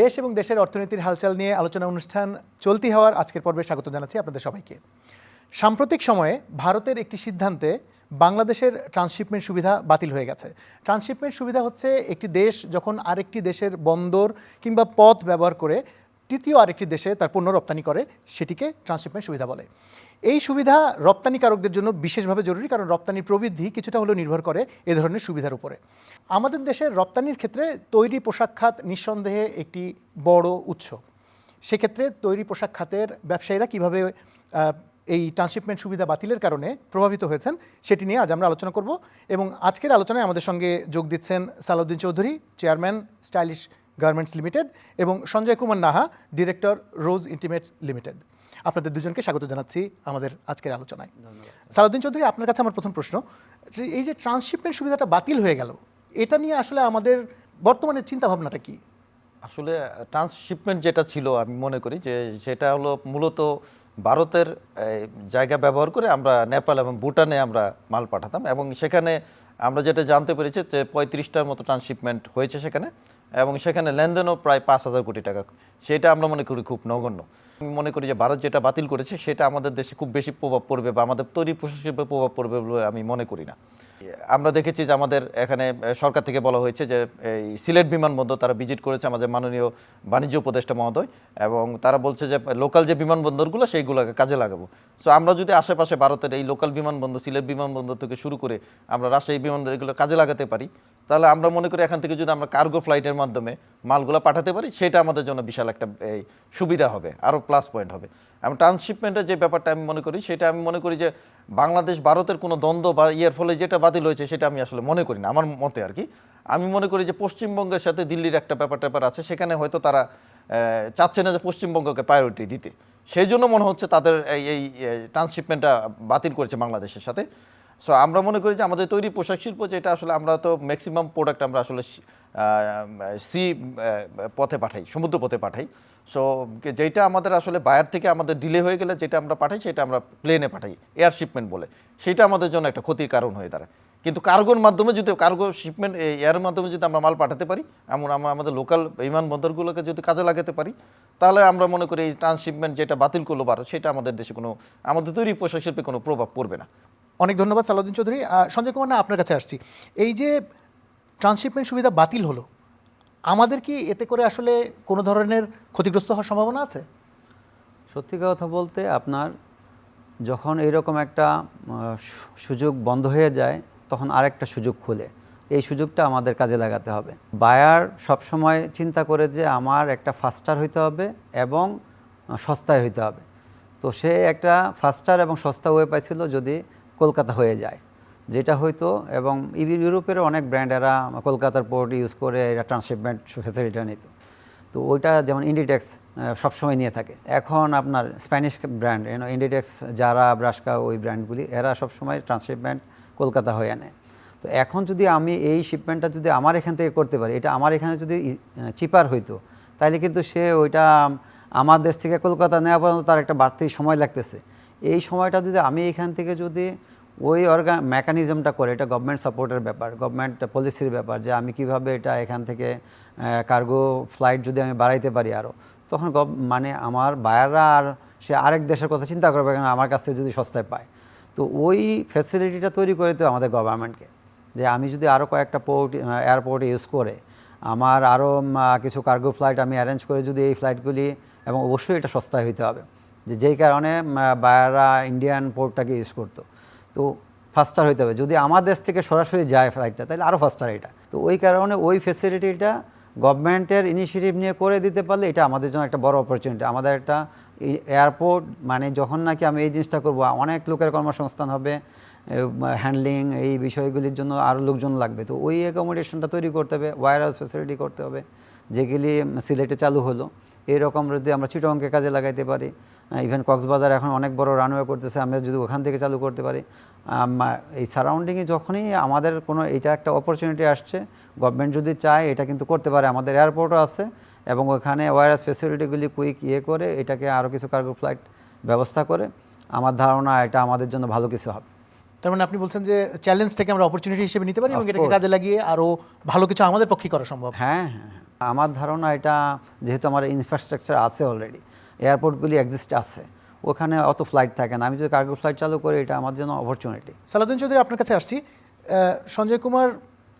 দেশ এবং দেশের অর্থনীতির হালচাল নিয়ে আলোচনা অনুষ্ঠান চলতি হওয়ার আজকের পর্বে স্বাগত জানাচ্ছি আপনাদের সবাইকে। সাম্প্রতিক সময়ে ভারতের একটি সিদ্ধান্তে বাংলাদেশের ট্রান্সশিপমেন্ট সুবিধা বাতিল হয়ে গেছে। ট্রান্সশিপমেন্ট সুবিধা হচ্ছে একটি দেশ যখন আরেকটি দেশের বন্দর কিংবা পথ ব্যবহার করে তৃতীয় আরেকটি দেশে তার পণ্য রপ্তানি করে, সেটিকে ট্রান্সশিপমেন্ট সুবিধা বলে। এই সুবিধা রপ্তানিকারকদের জন্য বিশেষভাবে জরুরি, কারণ রপ্তানির প্রবৃদ্ধি কিছুটা হলেও নির্ভর করে এ ধরনের সুবিধার উপরে। আমাদের দেশের রপ্তানির ক্ষেত্রে তৈরি পোশাক খাত নিঃসন্দেহে একটি বড় উৎস। সেক্ষেত্রে তৈরি পোশাক খাতের ব্যবসায়ীরা কীভাবে এই ট্রান্সশিপমেন্ট সুবিধা বাতিলের কারণে প্রভাবিত হয়েছেন সেটি নিয়ে আজ আমরা আলোচনা করব এবং আজকের আলোচনায় আমাদের সঙ্গে যোগ দিচ্ছেন Salauddin Chowdhury, chairman stylish garments limited এবং Sanjay Kumar Naha, director rose intimates limited. আপনাদের দুজনকে স্বাগত জানাচ্ছি আমাদের আজকের আলোচনায়। সালাউদ্দিন চৌধুরী আপনার কাছে আমার প্রথম প্রশ্ন। এই যে ট্রান্সশিপমেন্ট সুবিধাটা বাতিল হয়ে গেল এটা নিয়ে আসলে আমাদের বর্তমানে চিন্তা ভাবনাটা কি? আসলে ট্রান্সশিপমেন্ট যেটা ছিল আমি মনে করি যে সেটা হলো মূলত ভারতের জায়গা ব্যবহার করে আমরা নেপাল এবং ভুটানে আমরা মাল পাঠাতাম এবং সেখানে আমরা যেটা জানতে পেরেছি যে পঁয়ত্রিশটার মতো ট্রান্সশিপমেন্ট হয়েছে সেখানে। এবং সেখানে লেনদেনও প্রায় পাঁচ হাজার কোটি টাকা। সেটা আমরা মনে করি খুব নগণ্য। আমি মনে করি যে ভারত যেটা বাতিল করেছে, সেটা আমাদের দেশে খুব বেশি প্রভাব পড়বে বা আমাদের তৈরি পোশাক শিল্পে প্রভাব পড়বে বলে আমি মনে করি না। আমরা দেখেছি যে আমাদের এখানে সরকার থেকে বলা হয়েছে যে, এই সিলেট বিমানবন্দর তারা ভিজিট করেছে আমাদের মাননীয় বাণিজ্য উপদেষ্টা মহোদয় এবং তারা বলছে যে, লোকাল যে বিমানবন্দরগুলো সেইগুলোকে কাজে লাগাবো। সো আমরা যদি আশেপাশে ভারতের এই লোকাল বিমানবন্দর সিলেট বিমানবন্দর থেকে শুরু করে আমরা রাজশাহী বিমানবন্দর এগুলো কাজে লাগাতে পারি, তাহলে আমরা মনে করি এখান থেকে যদি আমরা কার্গো ফ্লাইটের মাধ্যমে মালগুলো পাঠাতে পারি, সেটা আমাদের জন্য বিশাল একটা সুবিধা হবে, আরও প্লাস পয়েন্ট হবে। এবং ট্রান্সশিপমেন্টের যে ব্যাপারটা আমি মনে করি, সেটা আমি মনে করি যে বাংলাদেশ, ভারতের কোনো দ্বন্দ্ব বা ইয়ের ফলে যেটা বাতিল হয়েছে, সেটা আমি আসলে মনে করি না, আমার মতে আর কি। আমি মনে করি যে পশ্চিমবঙ্গের সাথে দিল্লির একটা ব্যাপার ট্যাপার আছে, সেখানে হয়তো তারা চাচ্ছে না যে পশ্চিমবঙ্গকে প্রায়োরিটি দিতে। সেই জন্য মনে হচ্ছে তাদের এই এই ট্রান্সশিপমেন্টটা বাতিল করেছে বাংলাদেশের সাথে। সো আমরা মনে করি যে আমাদের তৈরি পোশাক শিল্প যেটা আসলে আমরা তো ম্যাক্সিমাম প্রোডাক্ট আমরা আসলে সি পথে পাঠাই সমুদ্র পথে পাঠাই সো যেটা আমাদের আসলে বায়ার থেকে আমাদের ডিলে হয়ে গেলে যেটা আমরা পাঠাই সেটা আমরা প্লেনে পাঠাই এয়ার শিপমেন্ট বলে। সেটা আমাদের জন্য একটা ক্ষতির কারণ হয়ে দাঁড়ায়। কিন্তু কার্গোর মাধ্যমে যদি কার্গো শিপমেন্ট এয়ারের মাধ্যমে যদি আমরা মাল পাঠাতে পারি, এমন আমরা আমাদের লোকাল বিমানবন্দরগুলোকে যদি কাজে লাগাতে পারি, তাহলে আমরা মনে করি এই ট্রান্সশিপমেন্ট যেটা বাতিল করল ভারত, সেটা আমাদের দেশে কোনো, আমাদের তৈরি পোশাক শিল্পে কোনো প্রভাব পড়বে না। অনেক ধন্যবাদ, সালাউদ্দিন চৌধুরী। সঞ্জয় কুমার না আপনার কাছে আসছি। এই যে ট্রান্সশিপমেন্ট সুবিধা বাতিল হলো, আমাদের কি এতে করে আসলে কোনো ধরনের ক্ষতিগ্রস্ত হওয়ার সম্ভাবনা আছে? সত্যি কথা বলতে আপনার যখন এরকম একটা সুযোগ বন্ধ হয়ে যায়, তখন আরেকটা সুযোগ খুলে। এই সুযোগটা আমাদের কাজে লাগাতে হবে। বায়ার সবসময় চিন্তা করে যে আমার একটা ফাস্টার হইতে হবে এবং সস্তায় হইতে হবে। তো সে একটা ফাস্টার এবং সস্তা ওয়ে পাইছিল যদি কলকাতা হয়ে যায়। যেটা হয়তো এবং ইউ- ইউরোপের অনেক ব্র্যান্ড এরা কলকাতার পোর্ট ইউজ করে এরা ট্রান্সশিপমেন্ট ফ্যাসিলিটিটা নিত তো ওইটা যেমন ইন্ডিটেক্স সবসময় নিয়ে থাকে। এখন আপনার স্প্যানিশ ব্র্যান্ড ইন্ডিটেক্স যারা ব্রাস্কা ওই ব্র্যান্ডগুলি, এরা সবসময় ট্রান্সশিপমেন্ট কলকাতা হয়ে আনে তো এখন যদি আমি এই শিপমেন্টটা যদি আমার এখান থেকে করতে পারি, এটা আমার এখানে যদি চিপার হইতো তাহলে কিন্তু সে ওইটা আমার দেশ থেকে কলকাতা নেওয়া পর্যন্ত তার একটা বাড়তি সময় লাগতেছে। এই সময়টা যদি আমি এখান থেকে যদি ওই অর্গা মেকানিজমটা করে, এটা গভর্নমেন্ট সাপোর্টের ব্যাপার গভর্নমেন্ট পলিসির ব্যাপার, যে আমি কীভাবে এটা এখান থেকে কার্গো ফ্লাইট যদি আমি বাড়াইতে পারি আরও তখন গভ মানে আমার বায়াররা আর সে আরেক দেশের কথা চিন্তা করবে কেন আমার কাছ থেকে যদি সস্তায় পায়। তো ওই ফ্যাসিলিটিটা তৈরি করে হবে আমাদের গভর্নমেন্টকে যে আমি যদি আরও কয়েকটা পোর্ট এয়ারপোর্ট ইউজ করে, আমার আরও কিছু কার্গো ফ্লাইট আমি অ্যারেঞ্জ করে যদি এই ফ্লাইটগুলি এবং অবশ্যই এটা সস্তায় হইতে হবে। যে যেই কারণে বায়াররা ইন্ডিয়ান পোর্টটাকে ইউজ করতো। তো ফাস্টার হইতে হবে। যদি আমার দেশ থেকে সরাসরি যায় ফ্লাইটটা তাহলে আরও ফাস্টার এটা। তো ওই কারণে ওই ফেসিলিটিটা গভর্নমেন্টের ইনিশিয়েটিভ নিয়ে করে দিতে পারলে এটা আমাদের জন্য একটা বড় অপরচুনিটি আমাদের একটা এয়ারপোর্ট মানে যখন নাকি আমি এই জিনিসটা করব, অনেক লোকের কর্মসংস্থান হবে হ্যান্ডলিং এই বিষয়গুলির জন্য আরও লোকজন লাগবে। তো ওই অ্যাকোমোডেশনটা তৈরি করতে হবে ওয়ার হাউস ফেসিলিটি করতে হবে, যেগুলি সিলেটে চালু হলো। এরকম যদি আমরা চিটংকে কাজে লাগাইতে পারি ইভেন কক্সবাজার এখন অনেক বড় রানওয়ে করতেছে আমরা যদি ওখান থেকে চালু করতে পারি। এই সারাউন্ডিংয়ে যখনই আমাদের কোনো এটা একটা অপরচুনিটি আসছে গভর্নমেন্ট যদি চায় এটা কিন্তু করতে পারে। আমাদের এয়ারপোর্টও আছে এবং ওখানে ওয়ারলেস ফেসিলিটিগুলি কুইক ইয়ে করে এটাকে আরও কিছু কার্গো ফ্লাইট ব্যবস্থা করে আমার ধারণা এটা আমাদের জন্য ভালো কিছু হবে। তার মানে আপনি বলছেন যে চ্যালেঞ্জটাকে আমরা অপরচুনিটি হিসেবে নিতে পারি এবং এটাকে কাজে লাগিয়ে আরও ভালো কিছু আমাদের পক্ষে করা সম্ভব। হ্যাঁ হ্যাঁ হ্যাঁ। আমার ধারণা এটা যেহেতু আমার ইনফ্রাস্ট্রাকচার আছে অলরেডি এয়ারপোর্টগুলি এক্সিস্ট আছে। ওখানে অত ফ্লাইট থাকে না। আমি যদি কার্গো ফ্লাইট চালু করি এটা আমার জন্য অপরচুনিটি সালাউদ্দিন চৌধুরী আপনার কাছে আসছি। সঞ্জয় কুমার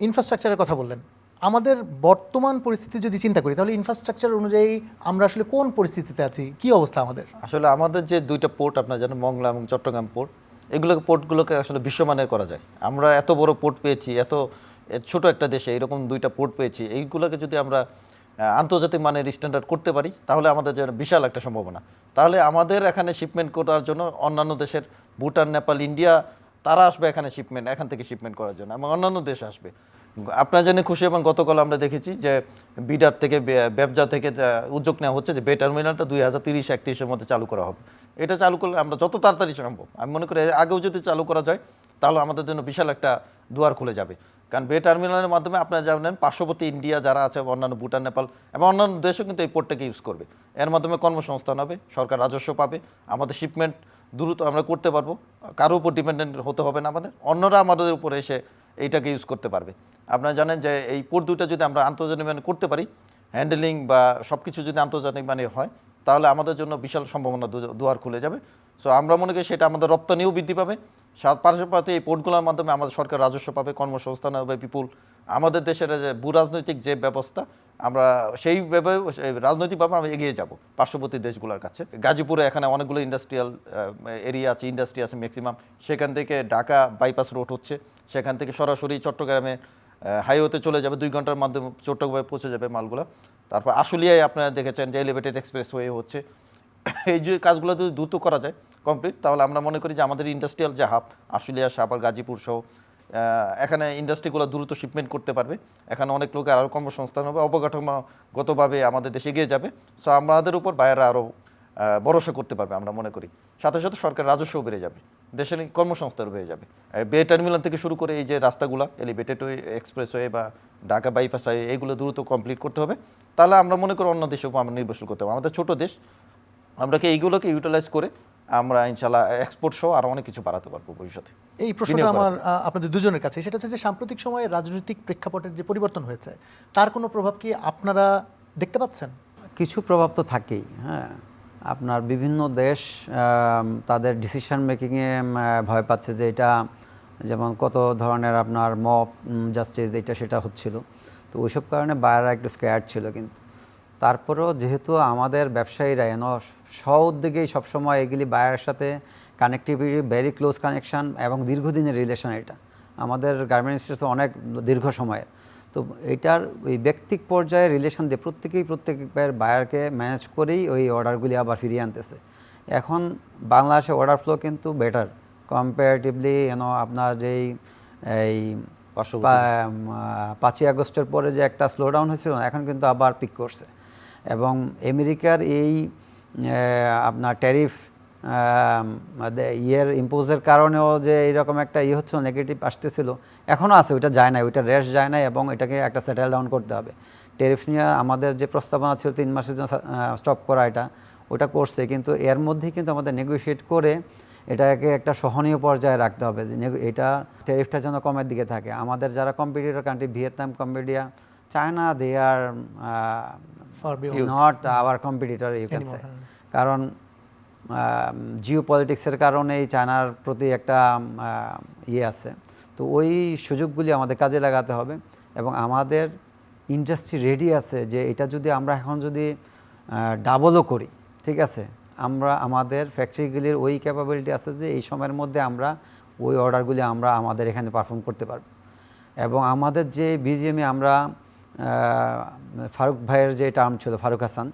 ইনফ্রাস্ট্রাকচারের কথা বললেন। আমাদের বর্তমান পরিস্থিতি যদি চিন্তা করি তাহলে ইনফ্রাস্ট্রাকচার অনুযায়ী আমরা আসলে কোন পরিস্থিতিতে আছি? কি অবস্থা আমাদের? আসলে আমাদের যে দুইটা পোর্ট আপনার জানেন মংলা এবং চট্টগ্রাম পোর্ট এগুলোকে পোর্টগুলোকে আসলে বিশ্বমানের করা যায়। আমরা এত বড় পোর্ট পেয়েছি এত ছোট একটা দেশে এরকম দুইটা পোর্ট পেয়েছি এইগুলোকে যদি আমরা আন্তর্জাতিক মানের স্ট্যান্ডার্ড করতে পারি, তাহলে আমাদের জন্য বিশাল একটা সম্ভাবনা। তাহলে আমাদের এখানে শিপমেন্ট করার জন্য অন্যান্য দেশের ভুটান, নেপাল, ইন্ডিয়া, তারা আসবে এখানে শিপমেন্ট এখান থেকে শিপমেন্ট করার জন্য, এবং অন্যান্য দেশ আসবে। আপনার জন্য খুশি, এবং গতকাল আমরা দেখেছি যে বিডার থেকে ব্যবসা থেকে উদ্যোগ নেওয়া হচ্ছে যে বে টার্মিনালটা দুই হাজার তিরিশ, একত্রিশের মধ্যে চালু করা হবে। এটা চালু করলে আমরা যত তাড়াতাড়ি সম্ভব। আমি মনে করি আগেও যদি চালু করা যায়, তাহলে আমাদের জন্য বিশাল একটা দুয়ার খুলে যাবে। কারণ বে টার্মিনালের মাধ্যমে আপনারা জানেন, পার্শ্ববর্তী ইন্ডিয়া যারা আছে, অন্যান্য ভুটান, নেপাল এবং অন্যান্য দেশও কিন্তু এই পোর্টটাকে ইউজ করবে। এর মাধ্যমে কর্মসংস্থান হবে, সরকার রাজস্ব পাবে, আমাদের শিপমেন্ট দ্রুত আমরা করতে পারব, কারও উপর ডিপেন্ডেন্ট হতে হবে না আমাদের, অন্যরা আমাদের উপরে এসে এইটাকে ইউজ করতে পারবে। আপনারা জানেন যে এই পোর্ট দুটো যদি আমরা আন্তর্জাতিক মানে করতে পারি হ্যান্ডেলিং বা সব কিছু যদি আন্তর্জাতিক মানে হয় তাহলে আমাদের জন্য বিশাল সম্ভাবনা দুয়ার খুলে যাবে। সো আমরা মনে করি সেটা আমাদের রপ্তানিও বৃদ্ধি পাবে। পাশাপাশি এই পোর্টগুলোর মাধ্যমে আমাদের সরকার রাজস্ব পাবে, কর্মসংস্থান হবে, বিপুল। আমাদের দেশের যে ভূ রাজনৈতিক যে ব্যবস্থা, আমরা সেইভাবে সেই রাজনৈতিকভাবে আমরা এগিয়ে যাব পার্শ্ববর্তী দেশগুলোর কাছে। গাজীপুরে এখানে অনেকগুলো ইন্ডাস্ট্রিয়াল এরিয়া আছে ইন্ডাস্ট্রি আছে ম্যাক্সিমাম সেখান থেকে ঢাকা বাইপাস রোড হচ্ছে। সেখান থেকে সরাসরি চট্টগ্রামে হাইওয়েতে চলে যাবে, দুই ঘণ্টার মাধ্যমে চট্টগ্রামে পৌঁছে যাবে মালগুলো। তারপর আশুলিয়ায় আপনারা দেখেছেন যে এলিভেটেড এক্সপ্রেস ওয়ে হচ্ছে। এই যে কাজগুলো যদি দ্রুত করা যায় কমপ্লিট তাহলে আমরা মনে করি যে আমাদের ইন্ডাস্ট্রিয়াল যে হাব আশুলিয়া সাপার গাজীপুর সহ এখানে ইন্ডাস্ট্রিগুলো দ্রুত শিপমেন্ট করতে পারবে। এখানে অনেক লোকের আরও কর্মসংস্থান হবে, অবকাঠামোগতভাবে আমাদের দেশে এগিয়ে যাবে। সো আমাদের উপর বায়াররা আরও ভরসা করতে পারবে আমরা মনে করি। সাথে সাথে সরকার রাজস্বও বেড়ে যাবে। দেশের কর্মসংস্থান হয়ে যাবে। বে টার্মিনাল থেকে শুরু করে এই যে রাস্তাগুলো এলিভেটেড এক্সপ্রেসওয়ে বা ঢাকা বাইপাস হাইওয়ে এইগুলো দ্রুত কমপ্লিট করতে হবে। তাহলে আমরা মনে করি অন্য দেশের উপর আমরা নির্ভরশীল করতে হবে আমাদের ছোট দেশ আমরা কি এইগুলোকে ইউটিলাইজ করে আমরা ইনশাল্লাহ এক্সপোর্ট সহ আরও অনেক কিছু বাড়াতে পারব ভবিষ্যতে। এই প্রশ্নটা আমার আপনাদের দুজনের কাছে। সেটা হচ্ছে যে সাম্প্রতিক সময়ে রাজনৈতিক প্রেক্ষাপটের যে পরিবর্তন হয়েছে তার কোনো প্রভাব কি আপনারা দেখতে পাচ্ছেন? কিছু প্রভাব তো থাকেই হ্যাঁ। আপনার বিভিন্ন দেশ তাদের ডিসিশন মেকিংয়ে ভয় পাচ্ছে যে এটা যেমন কত ধরনের আপনার মব জাস্টিস এটা সেটা হচ্ছিল। তো ওইসব কারণে বায়াররা একটু স্কেয়ার ছিল কিন্তু। তারপরেও যেহেতু আমাদের ব্যবসায়ীরা এন স্ব উদ্যোগেই সবসময় এগুলি বায়ারের সাথে কানেক্টিভিটি ভেরি ক্লোজ কানেকশন এবং দীর্ঘদিনের রিলেশন এটা। আমাদের গার্মেন্টস অনেক দীর্ঘ সময়ের। তো এটার ওই ব্যক্তিক পর্যায়ে রিলেশন দিয়ে প্রত্যেকেই প্রত্যেকের বায়ারকে ম্যানেজ করেই ওই অর্ডারগুলি আবার ফিরিয়ে আনতেছে। এখন বাংলাদেশে অর্ডার ফ্লো কিন্তু বেটার কম্পারেটিভলি যেন আপনার যেই এই পাঁচই আগস্টের পরে যে একটা স্লো ডাউন হয়েছিল এখন কিন্তু আবার পিক করছে। এবং আমেরিকার এই আপনার ট্যারিফ ইয়ের ইম্পোজের কারণেও যে এইরকম একটা ইয়ে হচ্ছিল নেগেটিভ আসতেছিল এখনও আছে ওইটা যায় না ওইটা রেশ যায় না এবং এটাকে একটা সেটেল ডাউন করতে হবে। টেরিফ নিয়ে আমাদের যে প্রস্তাবনা ছিল তিন মাসের জন্য স্টপ করা এটা ওটা করছে কিন্তু এর মধ্যেই কিন্তু আমাদের নেগোসিয়েট করে এটাকে একটা সহনীয় পর্যায়ে রাখতে হবে যে এটা ট্যারিফটা যেন কমের দিকে থাকে। আমাদের যারা competitor country Vietnam Cambodia China they are not our competitor you can say কারণ জিও পলিটিক্সের কারণে এই চায়নার প্রতি একটা ইয়ে আছে। তো ওই সুযোগগুলি আমাদের কাজে লাগাতে হবে এবং আমাদের ইন্ডাস্ট্রি রেডি আছে যে এটা যদি আমরা এখন যদি ডাবলও করি, ঠিক আছে? আমরা, আমাদের ফ্যাক্টরিগুলির ওই ক্যাপাবিলিটি আছে যে এই সময়ের মধ্যে আমরা ওই অর্ডারগুলি আমরা আমাদের এখানে পারফর্ম করতে পারব। এবং আমাদের যে বিজিএমে আমরা ফারুক ভাইয়ের যে টার্ম ছিল, ফারুক হাসান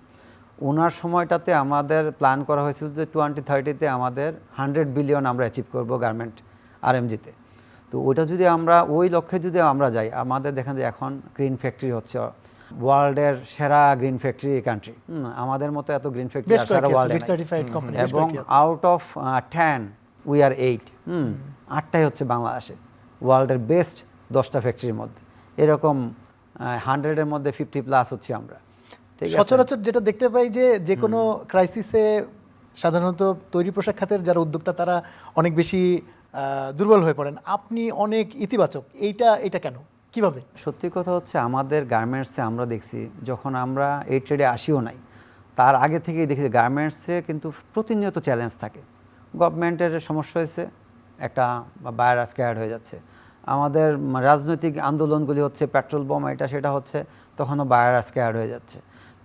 ওনার সময়টাতে আমাদের প্ল্যান করা হয়েছিল যে টোয়েন্টি থার্টিতে আমাদের হান্ড্রেড বিলিয়ন আমরা অ্যাচিভ করব গার্মেন্ট আরএমজিতে তো ওইটা যদি আমরা ওই লক্ষ্যে যদি আমরা যাই আমাদের দেখেন যে এখন গ্রিন ফ্যাক্টরি হচ্ছে ওয়ার্ল্ডের সেরা গ্রিন ফ্যাক্টরি কান্ট্রি আমাদের মতো এত গ্রিন ফ্যাক্টরি সারা ওয়ার্ল্ডে এবং out of ten we are eight hmm আটটাই হচ্ছে বাংলাদেশে ওয়ার্ল্ডের বেস্ট দশটা ফ্যাক্টরির মধ্যে। এরকম হান্ড্রেডের মধ্যে ফিফটি প্লাস হচ্ছে আমরা। সচরাচর যেটা দেখতে পাই যে যে কোনো ক্রাইসিসে সাধারণত তৈরি পোশাক খাতের যারা উদ্যোক্তা তারা অনেক বেশি দুর্বল হয়ে পড়েন। আপনি অনেক ইতিবাচক। এইটা এটা কেন? কীভাবে? সত্যি কথা হচ্ছে, আমাদের গার্মেন্টসে আমরা দেখছি, যখন আমরা এই ট্রেডে আসিও নাই, তার আগে থেকেই দেখি গার্মেন্টসে কিন্তু প্রতিনিয়ত চ্যালেঞ্জ থাকে। গভর্নমেন্টের সমস্যা হয়েছে, একটা বায়ার স্ক্যায়ার্ড হয়ে যাচ্ছে। আমাদের রাজনৈতিক আন্দোলনগুলি হচ্ছে পেট্রোল বোম এটা সেটা হচ্ছে, তখনও বায়ার স্ক্যায়ার্ড হয়ে যাচ্ছে।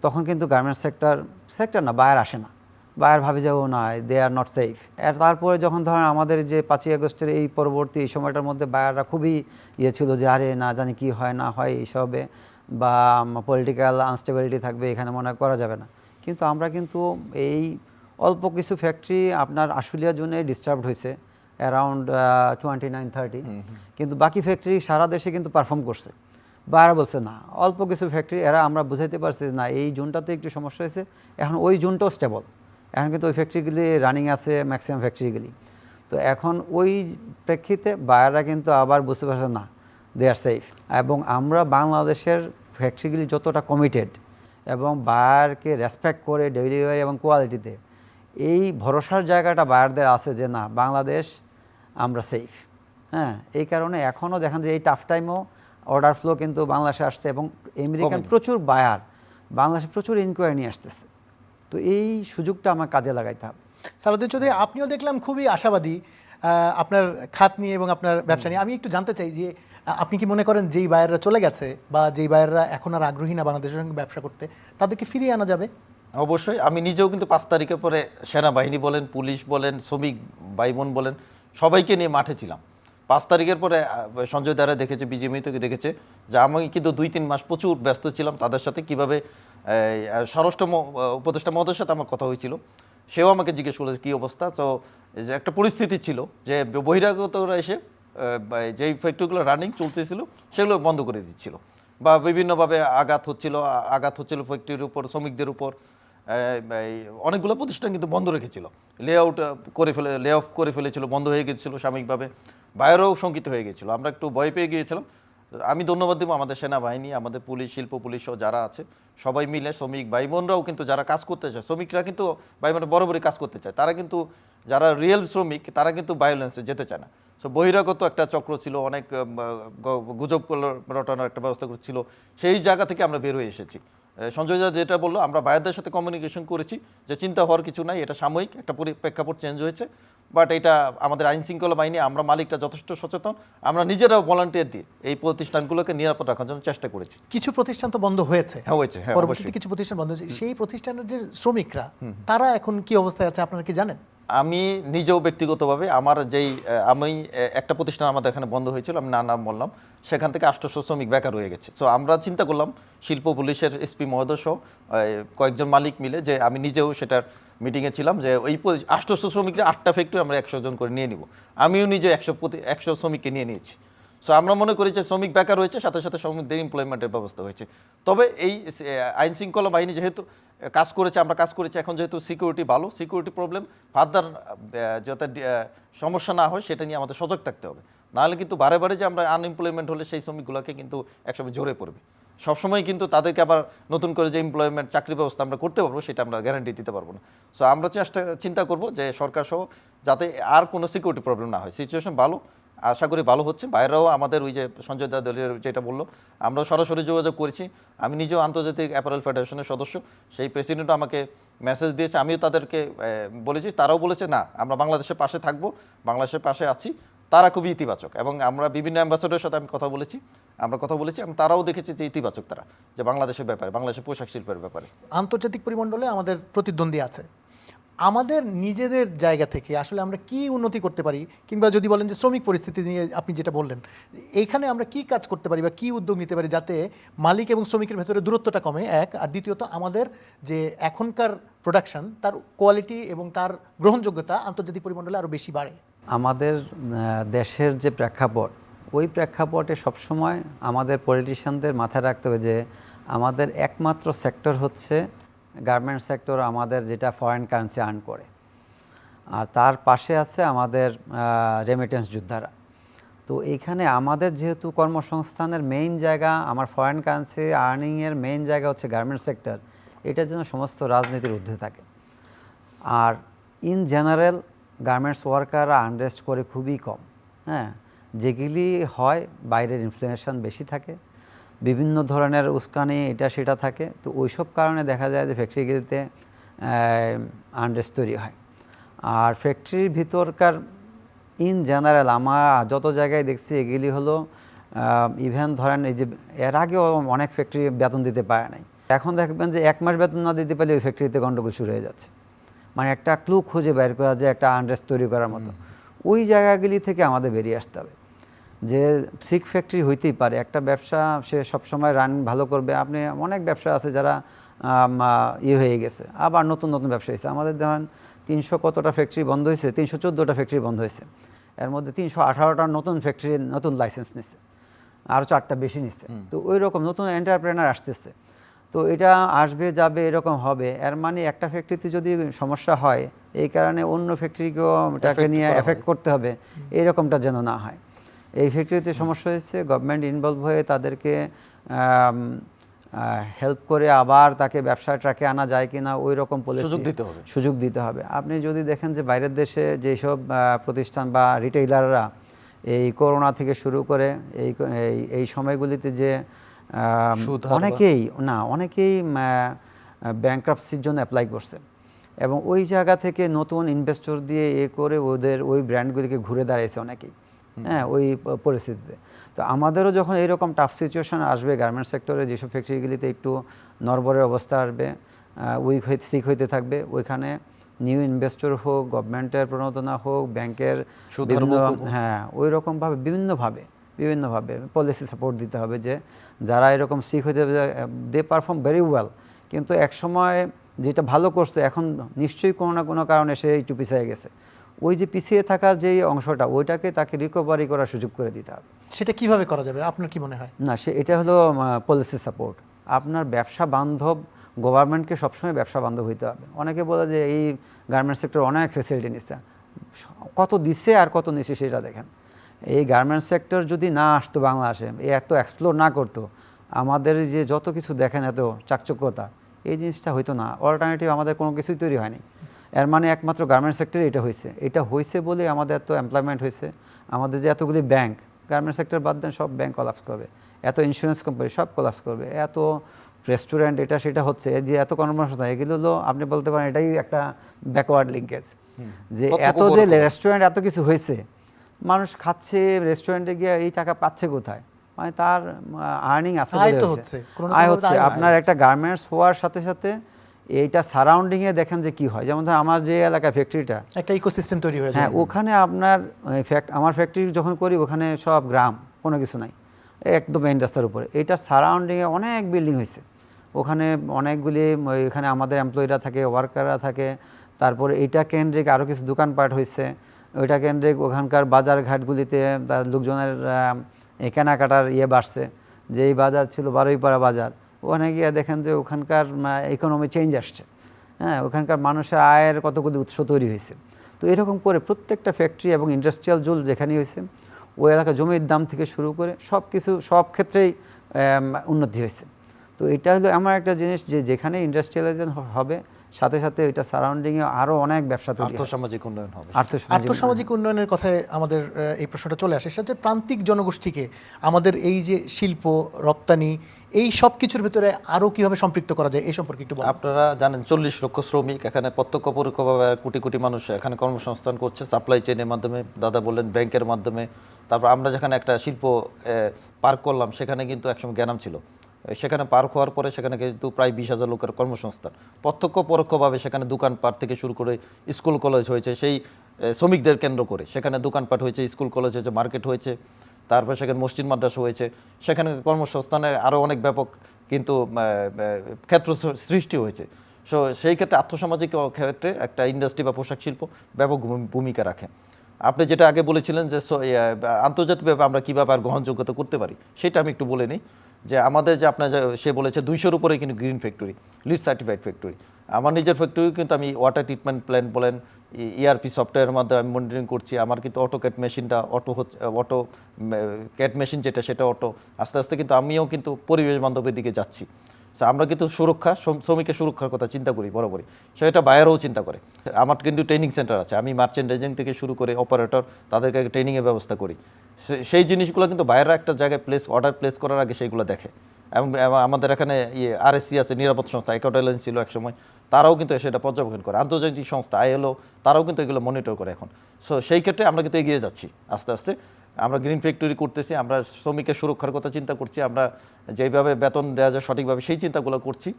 তখন কিন্তু গার্মেন্টস সেক্টর সেক্টর না বায়ার আসে না। বায়ার ভাবে যাব না দে আর নট সেফ আর তারপরে যখন ধরেন আমাদের যে পাঁচই আগস্টের এই পরবর্তী এই সময়টার মধ্যে বায়াররা খুবই ইয়ে ছিল যে আরে না জানি কি হয় না হয় এইসবে বা পলিটিক্যাল আনস্টেবিলিটি থাকবে এখানে মনে করা যাবে না। কিন্তু আমরা কিন্তু এই অল্প কিছু ফ্যাক্টরি আপনার আশুলিয়ার জন্য ডিস্টার্বড হয়েছে অ্যারাউন্ড টোয়েন্টি নাইন থার্টি কিন্তু বাকি ফ্যাক্টরি সারা দেশে কিন্তু পারফর্ম করছে। বারা বলছে না অল্প কিছু ফ্যাক্টরি এরা আমরা বুঝাইতে পারছি না এই জোনটাতে একটু সমস্যা হয়েছে এখন ওই জোনটাও স্টেবল এখন কিন্তু ওই ফ্যাক্টরিগুলি রানিং আছে ম্যাক্সিমাম ফ্যাক্টরিগুলি তো এখন ওই প্রেক্ষিতে বায়াররা কিন্তু আবার বুঝতে পারছে না দে আর সেফ এবং আমরা বাংলাদেশের ফ্যাক্টরিগুলি যতটা কমিটেড এবং বায়ারকে রেসপেক্ট করে ডেলিভারি এবং কোয়ালিটিতে এই ভরসার জায়গাটা বায়ারদের আছে যে না বাংলাদেশ আমরা সেফ হ্যাঁ এই কারণে এখনও দেখেন যে এই টাফ টাইমও অর্ডার ফ্লো কিন্তু বাংলাদেশে আসছে এবং আমেরিকান প্রচুর বায়ার বাংলাদেশে প্রচুর ইনকোয়ারি নিয়ে আসতেছে। তো এই সুযোগটা আমার কাজে লাগাইতে হবে সালাউদ্দিন চৌধুরী আপনিও দেখলাম খুবই আশাবাদী আপনার খাত নিয়ে এবং আপনার ব্যবসা নিয়ে। আমি একটু জানতে চাই যে আপনি কি মনে করেন যেই বায়াররা চলে গেছে বা যেই বায়াররা এখন আর আগ্রহী না বাংলাদেশের সঙ্গে ব্যবসা করতে তাদেরকে ফিরিয়ে আনা যাবে? অবশ্যই। আমি নিজেও কিন্তু পাঁচ তারিখের পরে সেনাবাহিনী বলেন পুলিশ বলেন শ্রমিক ভাই বোন বলেন সবাইকে নিয়ে মাঠে ছিলাম। পাঁচ তারিখের পরে সঞ্জয় দ্বারা দেখেছে বিজেপি থেকে দেখেছে, যে আমি কিন্তু দুই তিন মাস প্রচুর ব্যস্ত ছিলাম তাদের সাথে কীভাবে স্বরাষ্ট্র উপদেষ্টা মহোদয়ের সাথে আমার কথা হয়েছিল। সেও আমাকে জিজ্ঞেস করেছে, কী অবস্থা? তো যে একটা পরিস্থিতি ছিল যে বহিরাগতরা এসে যেই ফ্যাক্টরিগুলো রানিং চলতেছিল, সেগুলো বন্ধ করে দিচ্ছিল। বা বিভিন্নভাবে আঘাত হচ্ছিল আঘাত হচ্ছিল ফ্যাক্টরির উপর, শ্রমিকদের উপর অনেকগুলো প্রতিষ্ঠান কিন্তু বন্ধ রেখেছিল। লে আউট করে ফেলে লে অফ করে ফেলেছিল, বন্ধ হয়ে গেছিল সাময়িকভাবে। বাইরেও শঙ্কিত হয়ে গেছিল আমরা একটু ভয় পেয়ে গিয়েছিলাম। আমি ধন্যবাদ দেবো আমাদের সেনাবাহিনী, আমাদের পুলিশ, শিল্প পুলিশ সহ যারা আছে। সবাই মিলে শ্রমিক ভাই বোনরাও কিন্তু যারা কাজ করতে চায়, শ্রমিকরা কিন্তু ভাই বোনের বরাবরই কাজ করতে চায়। তারা কিন্তু, যারা রিয়েল শ্রমিক, তারা কিন্তু ভায়োলেন্সে যেতে চায় না। সো বহিরাগত একটা চক্র ছিল, অনেক গুজব রটানোর একটা ব্যবস্থা ছিল। সেই জায়গা থেকে আমরা বের হয়ে এসেছি। সঞ্জয় দা যেটা বলল, আমরা বায়ারদের সাথে কমিউনিকেশন করেছি যে চিন্তা হওয়ার কিছু নাই, এটা সাময়িক, একটা পরিপ্রেক্ষাপট চেঞ্জ হয়েছে। বাট এটা আমাদের আইন শৃঙ্খলা বাহিনী আমরা মালিকটা যথেষ্ট সচেতন। আমরা নিজেরাও ভলান্টিয়ার দিয়ে এই প্রতিষ্ঠানগুলোকে নিরাপদ রাখার জন্য চেষ্টা করেছি। কিছু প্রতিষ্ঠান তো বন্ধ হয়েছে। হ্যাঁ হয়েছে হ্যাঁ পরবর্তীতে কিছু প্রতিষ্ঠান বন্ধ হয়েছে। সেই প্রতিষ্ঠানের যে শ্রমিকরা তারা এখন কি অবস্থায় আছে আপনারা কি জানেন? আমি নিজেও ব্যক্তিগতভাবে আমার যেই আমি একটা প্রতিষ্ঠান আমাদের এখানে বন্ধ হয়েছিল আমি না নাম বললাম সেখান থেকে আষ্টশো শ্রমিক বেকার হয়ে গেছে। সো আমরা চিন্তা করলাম শিল্প পুলিশের এসপি মহোদয় সহ কয়েকজন মালিক মিলে যে আমি নিজেও সেটার মিটিংয়ে ছিলাম যে ওই আষ্টশো শ্রমিকের আটটা ফ্যাক্টরি আমরা একশো জন করে নিয়ে নিব। আমিও নিজে একশো প্রতি একশো শ্রমিককে নিয়ে নিয়েছি। সো আমরা মনে করি যে শ্রমিক বেকার হয়েছে, সাথে সাথে শ্রমিকদের এমপ্লয়মেন্টের ব্যবস্থা হয়েছে। তবে এই আইন শৃঙ্খলা বাহিনী যেহেতু কাজ করেছে, আমরা কাজ করেছি, এখন যেহেতু সিকিউরিটি ভালো সিকিউরিটি প্রবলেম ফার্দার যাতে সমস্যা না হয়, সেটা নিয়ে আমাদের সজাগ থাকতে হবে। নাহলে কিন্তু বারে বারে যে আমরা আনএমপ্লয়মেন্ট হলে সেই শ্রমিকগুলোকে কিন্তু একসময় ঝরে পড়বে। সবসময় কিন্তু তাদেরকে আবার নতুন করে যে এমপ্লয়মেন্ট চাকরি ব্যবস্থা আমরা করতে পারব, সেটা আমরা গ্যারান্টি দিতে পারব না। সো আমরা চেষ্টা, চিন্তা করব যে সরকার সহ যাতে আর কোনো সিকিউরিটি প্রবলেম না হয়। সিচুয়েশন ভালো, আশা করি ভালো হচ্ছে। বাইরেও আমাদের ওই যে সঞ্জয় দা দলের যেটা বলল আমরা সরাসরি যোগাযোগ করেছি। আমি নিজেও আন্তর্জাতিক অ্যাপারেল ফেডারেশনের সদস্য। সেই প্রেসিডেন্টও আমাকে মেসেজ দিয়েছে। আমিও তাদেরকে বলেছি। তারাও বলেছে, না, আমরা বাংলাদেশের পাশে থাকব। বাংলাদেশের পাশে আছি। তারা খুবই ইতিবাচক এবং আমরা বিভিন্ন অ্যাম্বাসেডরের সাথে আমি কথা বলেছি, আমরা কথা বলেছি এবং তারাও দেখেছি যে ইতিবাচক তারা, যে বাংলাদেশের ব্যাপারে, বাংলাদেশের পোশাক শিল্পের ব্যাপারে। আন্তর্জাতিক পরিমণ্ডলে আমাদের প্রতিদ্বন্দ্বী আছে। আমাদের নিজেদের জায়গা থেকে আসলে আমরা কি উন্নতি করতে পারি, কিংবা যদি বলেন যে শ্রমিক পরিস্থিতি নিয়ে আপনি যেটা বললেন, এইখানে আমরা কি কাজ করতে পারি বা কি উদ্যোগ নিতে পারি যাতে মালিক এবং শ্রমিকের ভেতরে দূরত্বটা কমে? এক, আর দ্বিতীয়ত আমাদের যে এখনকার প্রোডাকশন তার কোয়ালিটি এবং তার গ্রহণযোগ্যতা আন্তর্জাতিক পরিমণ্ডলে আরও বেশি বাড়ে। আমাদের দেশের যে প্রেক্ষাপট, ওই প্রেক্ষাপটে সবসময় আমাদের পলিটিশিয়ানদের মাথায় রাখতে হবে যে আমাদের একমাত্র সেক্টর হচ্ছে গার্মেন্ট সেক্টর আমাদের যেটা ফরেন কারেন্সি আর্ন করে। আর তার পাশে আছে আমাদের রেমিটেন্স যোদ্ধারা। তো এইখানে আমাদের যেহেতু কর্মসংস্থানের মেইন জায়গা, আমার ফরেন কারেন্সি আর্নিংয়ের মেইন জায়গা হচ্ছে গার্মেন্ট সেক্টর এটা যেন সমস্ত রাজনীতির ঊর্ধ্বে থাকে। আর ইন জেনারেল গার্মেন্টস ওয়ার্কাররা আনরেস্ট করে খুবই কম হ্যাঁ? যেগুলি হয়, বাইরের ইনফ্লুয়েশন বেশি থাকে, বিভিন্ন ধরনের উস্কানি এটা সেটা থাকে, তো ওইসব কারণে দেখা যায় যে ফ্যাক্টরিগুলিতে আন্ডেস তৈরি হয়। আর ফ্যাক্টরির ভিতরকার ইন জেনারেল আমার যত জায়গায় দেখছি, এগুলি হলো ইভেন ধরেন এই যে, এর আগেও অনেক ফ্যাক্টরি বেতন দিতে পারে নাই। এখন দেখবেন যে এক মাস বেতন না দিতে পারলে ওই ফ্যাক্টরিতে গন্ডগোল শুরু হয়ে যাচ্ছে। মানে একটা ক্লু খুঁজে বের করা যায় একটা আন্ডারেস্ট তৈরি করার মতো। ওই জায়গাগুলি থেকে আমাদের বেরিয়ে আসতে হবে। যে সিক ফ্যাক্টরি হইতেই পারে একটা ব্যবসা সে সবসময় রান ভালো করবে। আপনি অনেক ব্যবসা আছে যারা ইয়ে হয়ে গেছে। আবার নতুন নতুন ব্যবসা হয়েছে আমাদের ধরেন তিনশো কতটা ফ্যাক্টরি বন্ধ হয়েছে তিনশো চোদ্দোটা ফ্যাক্টরি বন্ধ হয়েছে এর মধ্যে তিনশো আঠারোটা নতুন ফ্যাক্টরি নতুন লাইসেন্স নিচ্ছে আরও চারটা বেশি নিচ্ছে তো ওই রকম নতুন এন্টারপ্রেনার আসতেছে। তো এটা আসবে যাবে এরকম হবে। এর মানে একটা ফ্যাক্টরিতে যদি সমস্যা হয় এই কারণে অন্য ফ্যাক্টরিকেও এটাকে নিয়ে এফেক্ট করতে হবে। এরকমটা যেন না হয়। এই ফ্যাক্টরিতে সমস্যা হয়েছে গভর্নমেন্ট ইনভলভ হয়ে তাদেরকে হেল্প করে আবার তাকে ব্যবসার ট্রাকে আনা যায় কিনা ওই রকম সুযোগ দিতে হবে। সুযোগ দিতে হবে। আপনি যদি দেখেন যে বাইরের দেশে যেসব প্রতিষ্ঠান বা রিটেইলাররা এই করোনা থেকে শুরু করে এই এই- সময়গুলিতে যে অনেকেই না অনেকেই ব্যাংক্রাপসির জন্য অ্যাপ্লাই করছে। এবং ওই জায়গা থেকে নতুন ইনভেস্টর দিয়ে এ করে ওদের ওই ব্র্যান্ডগুলিকে ঘুরে দাঁড়িয়েছে অনেকেই। হ্যাঁ ওই পরিস্থিতিতে। তো আমাদেরও যখন এইরকম টাফ সিচুয়েশন আসবে গার্মেন্টস সেক্টরে যেসব ফ্যাক্টরিগুলিতে একটু নরবরের অবস্থা আসবে উইক হয়ে সিক হইতে থাকবে ওইখানে নিউ ইনভেস্টর হোক গভর্নমেন্টের প্রণোদনা হোক ব্যাংকের। হ্যাঁ ওই রকমভাবে বিভিন্নভাবে বিভিন্নভাবে পলিসি সাপোর্ট দিতে হবে যে যারা এরকম শিখ হইতে দে পারফর্ম ভেরি ওয়েল কিন্তু এক সময় যেটা ভালো করছে এখন নিশ্চয়ই কোনো না কোনো কারণে সে একটু পিছিয়ে গেছে। ওই যে পিছিয়ে থাকার যেই অংশটা ওইটাকে তাকে রিকভারি করার সুযোগ করে দিতে হবে। সেটা কীভাবে করা যাবে? আপনার কি মনে হয়? না সে এটা হলো পলিসি সাপোর্ট আপনার ব্যবসা বান্ধব গভর্নমেন্টকে সবসময় ব্যবসা বান্ধব হইতে হবে। অনেকে বলে যে এই গার্মেন্টস সেক্টর অনেক ফেসিলিটি নিচ্ছে কত দিচ্ছে আর কত নিচ্ছে সেটা দেখেন। এই গার্মেন্টস সেক্টর যদি না আসতো বাংলাদেশে এই এত এক্সপ্লোর না করতো আমাদের যে যত কিছু দেখেন এত চাকচক্যতা এই জিনিসটা হইতো না। অল্টারনেটিভ আমাদের কোনো কিছুই তৈরি হয়নি। এর মানে একমাত্র গার্মেন্টস সেক্টরে এটা হয়েছে এটা হয়েছে বলে আমাদের এত এমপ্লয়মেন্ট হয়েছে আমাদের যে এতগুলি ব্যাংক গার্মেন্টস সেক্টর বাদ দেন সব ব্যাংক কলাপস করবে। এত ইন্স্যুরেন্স কোম্পানি সব কলাপস করবে। এত রেস্টুরেন্ট এটা সেটা হচ্ছে যে এত কর্মসংস্থান এগুলো হলো আপনি বলতে পারেন এটাই একটা ব্যাকওয়ার্ড লিঙ্কেজ যে এত যে রেস্টুরেন্ট এত কিছু হয়েছে মানুষ খাচ্ছে রেস্টুরেন্টে গিয়ে এই টাকা পাচ্ছে কোথায়? মানে তার আর্নিং আছে আয় হচ্ছে। আয় আপনার একটা গার্মেন্টস হওয়ার সাথে সাথে এইটা সারাউন্ডিংয়ে দেখেন যে কি হয়। যেমন ধর আমার যে এলাকা ফ্যাক্টরিটা একটা ইকোসিস্টেম তৈরি হয়ে হ্যাঁ ওখানে আপনার ফ্যাক্ট আমার ফ্যাক্টরি যখন করি ওখানে সব গ্রাম কোনো কিছু নাই। একদম মেইন রাস্তার উপরে। এটা সারাউন্ডিংয়ে অনেক বিল্ডিং হয়েছে। ওখানে অনেকগুলি এখানে আমাদের এমপ্লয়িরা থাকে ওয়ার্কাররা থাকে। তারপরে এইটা কেন্দ্রিক আরও কিছু দোকানপাট হয়েছে। ওইটা কেন্দ্রিক ওখানকার বাজার ঘাটগুলিতে তার লোকজনের কেনাকাটার ইয়ে বাড়ছে, যে এই বাজার ছিল বারুইপাড়া বাজার, ওখানে গিয়ে দেখেন যে ওখানকার ইকোনমি চেঞ্জ আসছে। হ্যাঁ ওখানকার মানুষের আয়ের কতগুলি উৎস তৈরি হয়েছে। তো এরকম করে প্রত্যেকটা ফ্যাক্টরি এবং ইন্ডাস্ট্রিয়াল জোল যেখানে হয়েছে ওই এলাকা জমির দাম থেকে শুরু করে সব কিছু সব ক্ষেত্রেই উন্নতি হয়েছে। তো এটা হলো এমন একটা জিনিস যে যেখানে ইন্ডাস্ট্রিয়ালাইজেশন হবে সাথে সাথে এটা সারাউন্ডিংয়ে আরও অনেক ব্যবসা তৈরি হবে। আর্থসামাজিক উন্নয়ন হবে। আর্থসামাজিক উন্নয়নের কথায় আমাদের এই প্রশ্নটা চলে আসে সেটা প্রান্তিক জনগোষ্ঠীকে আমাদের এই যে শিল্প রপ্তানি এই সব কিছুর ভিতরে আরও কীভাবে সম্পৃক্ত করা যায় এই সম্পর্কে একটু আপনারা জানেন চল্লিশ লক্ষ শ্রমিক এখানে প্রত্যক্ষ পরোক্ষভাবে কোটি কোটি মানুষ এখানে কর্মসংস্থান করছে সাপ্লাই চেইনের মাধ্যমে দাদা বললেন ব্যাংকের মাধ্যমে। তারপর আমরা যেখানে একটা শিল্প পার্ক করলাম সেখানে কিন্তু একসময় জ্ঞানাম ছিল। সেখানে পার হওয়ার পরে সেখানে কিন্তু প্রায় বিশ হাজার লোকের কর্মসংস্থান। প্রত্যক্ষ পরোক্ষভাবে সেখানে দোকানপাট থেকে শুরু করে স্কুল, কলেজ হয়েছে, সেই শ্রমিকদের কেন্দ্র করে। সেখানে দোকানপাট হয়েছে, স্কুল, কলেজ হয়েছে, মার্কেট হয়েছে, তারপর সেখানে মসজিদ, মাদ্রাসা হয়েছে। সেখানে কর্মসংস্থানে আরও অনেক ব্যাপক কিন্তু ক্ষেত্র সৃষ্টি হয়েছে। সো সেই ক্ষেত্রে আর্থসামাজিক ক্ষেত্রে একটা ইন্ডাস্ট্রি বা পোশাক শিল্প ব্যাপক ভূমি- ভূমিকা রাখে। আপনি যেটা আগে বলেছিলেন যে আন্তর্জাতিকভাবে আমরা কীভাবে আর গ্রহণযোগ্যতা করতে পারি, সেটা আমি একটু বলে নিই। যে আমাদের যে আপনার সে বলেছে দুইশোর উপরে কিন্তু green factory LEED certified factory আমার নিজের ফ্যাক্টরি কিন্তু আমি ওয়াটার ট্রিটমেন্ট প্ল্যান্ট বলেন ইআরপি সফটওয়্যারের মাধ্যমে আমি মনিটরিং করছি। আমার কিন্তু অটো ক্যাট মেশিনটা অটো হচ্ছে অটো ক্যাট মেশিন যেটা, সেটা অটো আস্তে আস্তে কিন্তু আমিও কিন্তু পরিবেশ বান্ধবের দিকে যাচ্ছি। আমরা কিন্তু সুরক্ষা শ্রমিকের সুরক্ষার কথা চিন্তা করি, বরাবরই। সেটা বায়ারও চিন্তা করে। আমার কিন্তু ট্রেনিং সেন্টার আছে। আমি মার্চেন্ডাইজিং থেকে শুরু করে অপারেটর তাদেরকে ট্রেনিংয়ের ব্যবস্থা করি। সেই জিনিসগুলো কিন্তু বাইরের একটা জায়গায় প্লেস অর্ডার প্লেস করার আগে সেইগুলো দেখে। এবং আমাদের এখানে ইয়ে আরএসসি আছে, নিরাপদ সংস্থা অ্যাকাউন্ট ছিল একসময় তারাও কিন্তু সেটা পর্যবেক্ষণ করে। আন্তর্জাতিক সংস্থা আইএলও তারাও কিন্তু এগুলো মনিটর করে এখন। সো সেই ক্ষেত্রে আমরা কিন্তু এগিয়ে যাচ্ছি, আস্তে আস্তে। আমরা গ্রিন ফ্যাক্টরি করতেছি, আমরা শ্রমিকের সুরক্ষার কথা চিন্তা করছি, আমরা যেভাবে বেতন দেওয়া যায় সঠিকভাবে সেই চিন্তাগুলো করছি।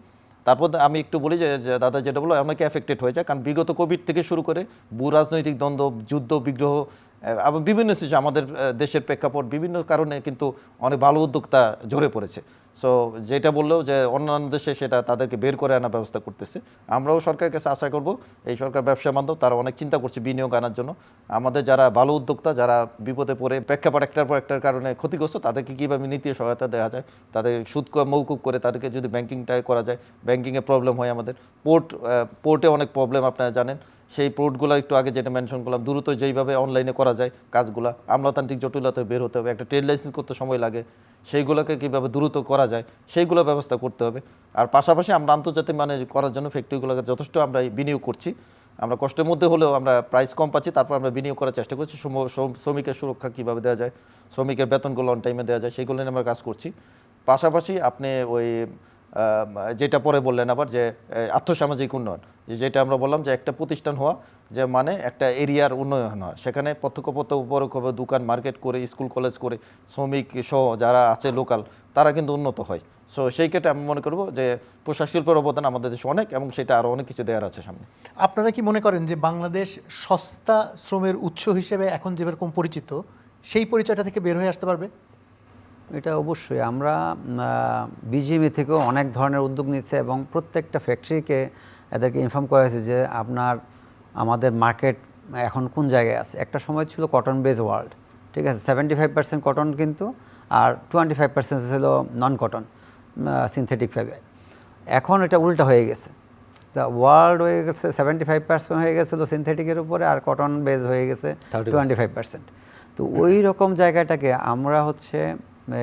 তারপর আমি একটু বলি যে দাদা যেটা বলো অনেকে এফেক্টেড হয়ে যায়, কারণ বিগত কোভিড থেকে শুরু করে ভূ রাজনৈতিক দ্বন্দ্ব, যুদ্ধ, বিগ্রহ এবং আবার বিভিন্ন সিচু আমাদের দেশের প্রেক্ষাপট বিভিন্ন কারণে কিন্তু অনেক ভালো উদ্যোক্তা ঝরে পড়েছে। সো যেটা বললেও যে অন্যান্য দেশে সেটা তাদেরকে বের করে আনার ব্যবস্থা করতেছে। আমরাও সরকারের কাছে আশা করব, এই সরকার ব্যবসা বান্ধব তারা অনেক চিন্তা করছে বিনিয়োগ আনার জন্য। আমাদের যারা ভালো উদ্যোক্তা, যারা বিপদে পড়ে, প্রেক্ষাপট একটার পর একটার কারণে ক্ষতিগ্রস্ত, তাদেরকে কীভাবে নীতি সহায়তা দেওয়া যায়, তাদের সুদ মৌকুব করে তাদেরকে যদি ব্যাংকিংটাই করা যায়, ব্যাংকিংয়ে প্রবলেম হয় আমাদের। পোর্ট পোর্টে অনেক প্রবলেম আপনারা জানেন। সেই পোর্টগুলো একটু আগে যেটা মেনশন করলাম, দ্রুত যেইভাবে অনলাইনে করা যায় কাজগুলো, আমলাতান্ত্রিক জটিলতা বের হতে হবে। একটা ট্রেড লাইসেন্স করতে সময় লাগে। সেইগুলোকে কীভাবে দ্রুত করা যায়, সেইগুলো ব্যবস্থা করতে হবে। আর পাশাপাশি আমরা আন্তর্জাতিক মানে করার জন্য ফ্যাক্টরিগুলোকে যথেষ্ট আমরা বিনিয়োগ করছি। আমরা কষ্টের মধ্যে হলেও আমরা প্রাইস কম পাচ্ছি, তারপর আমরা বিনিয়োগ করার চেষ্টা করছি। শ্রম- শ্রম- শ্রমিকের সুরক্ষা কীভাবে দেওয়া যায়, শ্রমিকের বেতনগুলো অন টাইমে দেওয়া যায় সেইগুলো নিয়ে আমরা কাজ করছি। পাশাপাশি আপনি ওই যেটা পরে বললেন আবার যে আর্থসামাজিক উন্নয়ন। যেটা আমরা বললাম যে একটা প্রতিষ্ঠান হওয়া, যে মানে একটা এরিয়ার উন্নয়ন হয়। সেখানে প্রত্যক্ষ প্রত্যক্ষ পরোক্ষভাবে দোকান, মার্কেট করে, স্কুল, কলেজ করে, শ্রমিক সহ যারা আছে লোকাল, তারা কিন্তু উন্নত হয়। সো সেই ক্ষেত্রে আমি মনে করব যে, পোশাক শিল্পের অবদান আমাদের দেশে অনেক এবং সেটা আরও অনেক কিছু দেওয়ার আছে সামনে। আপনারা কি মনে করেন যে, বাংলাদেশ সস্তা শ্রমের উৎস হিসেবে এখন যেরকম পরিচিত, সেই পরিচয়টা থেকে বের হয়ে আসতে পারবে? এটা অবশ্যই। আমরা বিজিএমই থেকেও অনেক ধরনের উদ্যোগ নিচ্ছে এবং প্রত্যেকটা ফ্যাক্টরিকে এদেরকে ইনফর্ম করা হয়েছে যে আপনার আমাদের মার্কেট এখন কোন জায়গায় আছে? একটা সময় ছিল কটন বেজ ওয়ার্ল্ড ঠিক আছে? সেভেন্টি ফাইভ পার্সেন্ট কটন কিন্তু আর টোয়েন্টি ফাইভ পার্সেন্ট ছিল নন কটন সিনথেটিক ফাইবার এখন এটা উল্টা হয়ে গেছে। তা ওয়ার্ল্ড হয়ে গেছে সেভেন্টি ফাইভ পার্সেন্ট হয়ে গেছিল সিনথেটিকের উপরে আর কটন বেজ হয়ে গেছে টোয়েন্টি ফাইভ পার্সেন্ট তো ওই রকম জায়গাটাকে আমরা হচ্ছে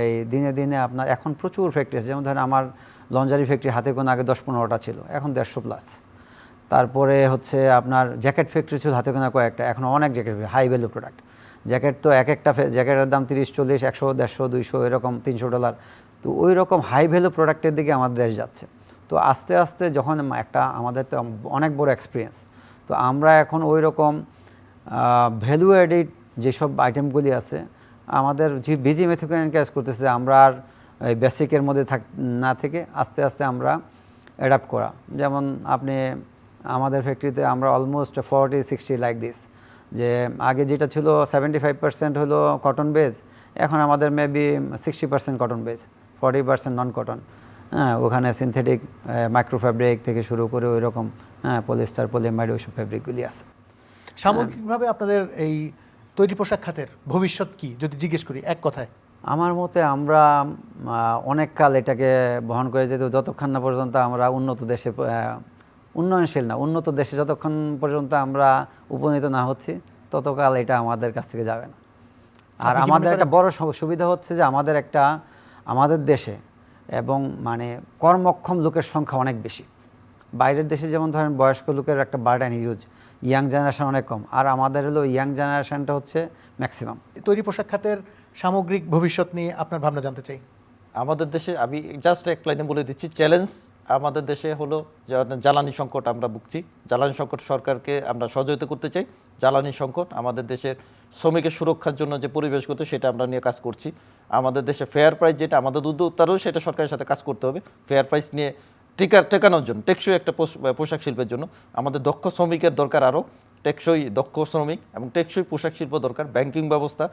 এই দিনে দিনে আপনার, এখন প্রচুর ফ্যাক্টরি আছে। যেমন ধরেন আমার লঞ্জারি ফ্যাক্টরি হাতে কোনো আগে দশ পনেরোটা ছিল, এখন দেড়শো প্লাস তারপরে হচ্ছে আপনার জ্যাকেট ফ্যাক্টরি ছিল হাতে গোনা কয়েকটা, এখন অনেক jacket high value product jacket তো এক একটা জ্যাকেটের দাম তিরিশ, চল্লিশ, একশো, দেড়শো, দুইশো, এরকম তিনশো ডলার তো ওই রকম হাই ভ্যালু প্রোডাক্টের দিকে আমাদের দেশ যাচ্ছে। তো আস্তে আস্তে যখন একটা আমাদের তো অনেক বড় এক্সপিরিয়েন্স তো আমরা এখন ওই রকম ভ্যালু অ্যাডিড যেসব আইটেমগুলি আছে আমাদের যে বিজিএমএ থেকে এনকারেজ করতেছে আমরা আর এই বেসিকের মধ্যে থাক না থেকে আস্তে আস্তে আমরা অ্যাডাপ্ট করা। যেমন আপনি আমাদের ফ্যাক্টরিতে আমরা almost forty sixty like this যে আগে যেটা ছিল সেভেন্টি ফাইভ পার্সেন্ট হলো কটন বেজ এখন আমাদের maybe sixty percent cotton base forty percent non cotton হ্যাঁ ওখানে সিনথেটিক মাইক্রো ফ্যাব্রিক থেকে শুরু করে ওই রকম হ্যাঁ পলিস্টার পলিমাইড ওইসব ফ্যাব্রিকগুলি আছে। সামগ্রিকভাবে আপনাদের এই তৈরি পোশাক খাতের ভবিষ্যৎ কি? যদি জিজ্ঞেস করি এক কথায়। আমার মতে আমরা অনেক কাল এটাকে বহন করে যেতে যতক্ষণ না পর্যন্ত আমরা উন্নত দেশে উন্নয়নশীল না উন্নত দেশে যতক্ষণ পর্যন্ত আমরা উপনীত না হচ্ছি ততকাল এটা আমাদের কাছ থেকে যাবে না। আর আমাদের একটা? বড় সুবিধা হচ্ছে যে আমাদের একটা আমাদের দেশে এবং মানে কর্মক্ষম লোকের সংখ্যা অনেক বেশি। বাইরের দেশে যেমন ধরেন বয়স্ক লোকের একটা বার্ডেন ইউজ ইয়াং জেনারেশন অনেক কম। আর আমাদের হলো ইয়াং জেনারেশনটা হচ্ছে ম্যাক্সিমাম। তৈরি পোশাক খাতের সামগ্রিক ভবিষ্যৎ নিয়ে আপনার ভাবনা জানতে চাই। আমাদের দেশে আমি জাস্ট এক লাইনে বলে দিচ্ছি চ্যালেঞ্জ আমাদের দেশে হলো জ্বালানি সংকট আমরা ভুগছি। জ্বালানি সংকট সরকারকে আমরা সহযোগিতা করতে চাই। জ্বালানি সংকট আমাদের দেশের শ্রমিকের সুরক্ষার জন্য যে পরিবেশ করতে সেটা আমরা নিয়ে কাজ করছি। আমাদের দেশে ফেয়ার প্রাইস যেটা আমাদের উদ্যোক্তারও সেটা সরকারের সাথে কাজ করতে হবে। ফেয়ার প্রাইস নিয়ে টিকা টেকানোর জন্য, টেকসই একটা পোশ- পোশাক শিল্পের জন্য আমাদের দক্ষ শ্রমিকের দরকার আরও, টেকসই দক্ষ শ্রমিক এবং টেকসই পোশাক শিল্প দরকার ব্যাংকিং ব্যবস্থা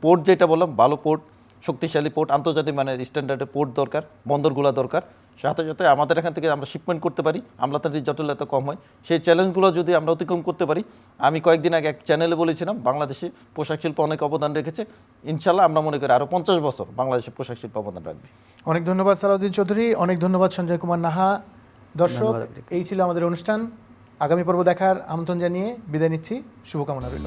পোর্ট যেটা বললাম ভালো পোর্ট শক্তিশালী পোর্ট আন্তর্জাতিক মানের স্ট্যান্ডার্ডের পোর্ট দরকার বন্দরগুলো দরকার। সাথে সাথে আমাদের এখান থেকে আমরা শিপমেন্ট করতে পারি আমলাতান্ত্রিক জটিলতা কম হয় সেই চ্যালেঞ্জগুলো যদি আমরা অতিক্রম করতে পারি আমি কয়েকদিন আগে এক চ্যানেলে বলেছিলাম বাংলাদেশে পোশাক শিল্প অনেক অবদান রেখেছে। ইনশাল্লাহ আমরা মনে করি আরও পঞ্চাশ বছর বাংলাদেশে পোশাক শিল্প অবদান রাখবে। অনেক ধন্যবাদ সালাউদ্দিন চৌধুরী অনেক ধন্যবাদ সঞ্জয় কুমার নাহা। দর্শক এই ছিল আমাদের অনুষ্ঠান। আগামী পর্ব দেখার আমন্ত্রণ জানিয়ে বিদায় নিচ্ছি। শুভকামনা রইল।